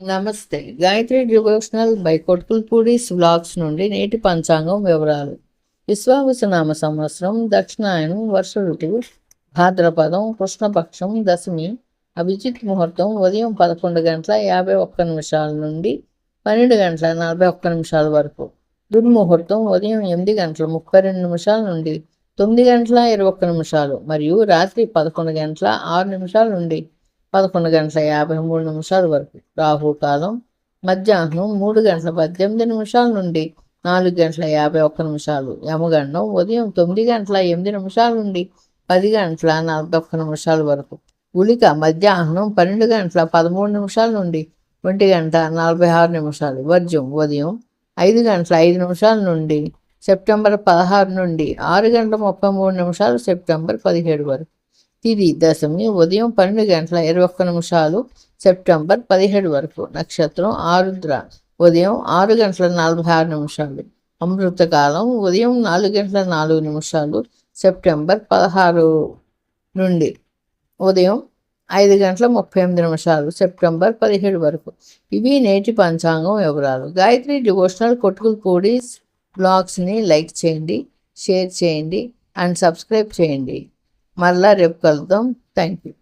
నమస్తే. Gayatri devotional by కొట్కుల్పూడిస్ vlogs నుండి నేటి పంచాంగం వివరాలు. విశ్వావసనామ సంవత్సరం దక్షిణాయనం వర్ష ఋతువు భాద్రపదం కృష్ణపక్షం దశమి అభిజిత్ ముహూర్తం ఉదయం పదకొండు గంటల యాభై ఒక్క నిమిషాల నుండి పన్నెండు గంటల నలభై ఒక్క నిమిషాల వరకు. దుర్ముహూర్తం ఉదయం ఎనిమిది గంటల ముప్పై రెండు నిమిషాల నుండి తొమ్మిది గంటల ఇరవై ఒక్క నిమిషాలు మరియు రాత్రి పదకొండు గంటల ఆరు నిమిషాల నుండి పదకొండు గంటల యాభై మూడు నిమిషాల వరకు. రాహుకాలం మధ్యాహ్నం మూడు గంటల పద్దెనిమిది నిమిషాల నుండి నాలుగు గంటల యాభై ఒక్క నిమిషాలు. యమగండం ఉదయం తొమ్మిది గంటల ఎనిమిది నిమిషాల నుండి పది గంటల నలభై ఒక్క నిమిషాల వరకు. గుళిక మధ్యాహ్నం పన్నెండు గంటల పదమూడు నిమిషాల నుండి ఒంటి గంట నలభై ఆరు నిమిషాలు. వర్జం ఉదయం ఐదు గంటల ఐదు నిమిషాల నుండి సెప్టెంబర్ పదహారు నుండి ఆరు గంటల ముప్పై మూడు నిమిషాలు సెప్టెంబర్ పదిహేడు వరకు. తిది దశమి ఉదయం పన్నెండు గంటల ఇరవై ఒక్క నిమిషాలు సెప్టెంబర్ పదిహేడు వరకు నక్షత్రం ఆరుద్ర ఉదయం ఆరు గంటల నలభై ఆరు నిమిషాలు అమృతకాలం ఉదయం నాలుగు గంటల నాలుగు నిమిషాలు సెప్టెంబర్ పదహారు నుండి ఉదయం ఐదు గంటల ముప్పై ఎనిమిది నిమిషాలు సెప్టెంబర్ పదిహేడు వరకు. ఇవి నేటి పంచాంగం వివరాలు. గాయత్రి డివోషనల్ కొట్టుకుల పూడి బ్లాగ్స్ని లైక్ చేయండి షేర్ చేయండి అండ్ సబ్స్క్రైబ్ చేయండి. మళ్ళా రేపు కలుద్దాం. Thank you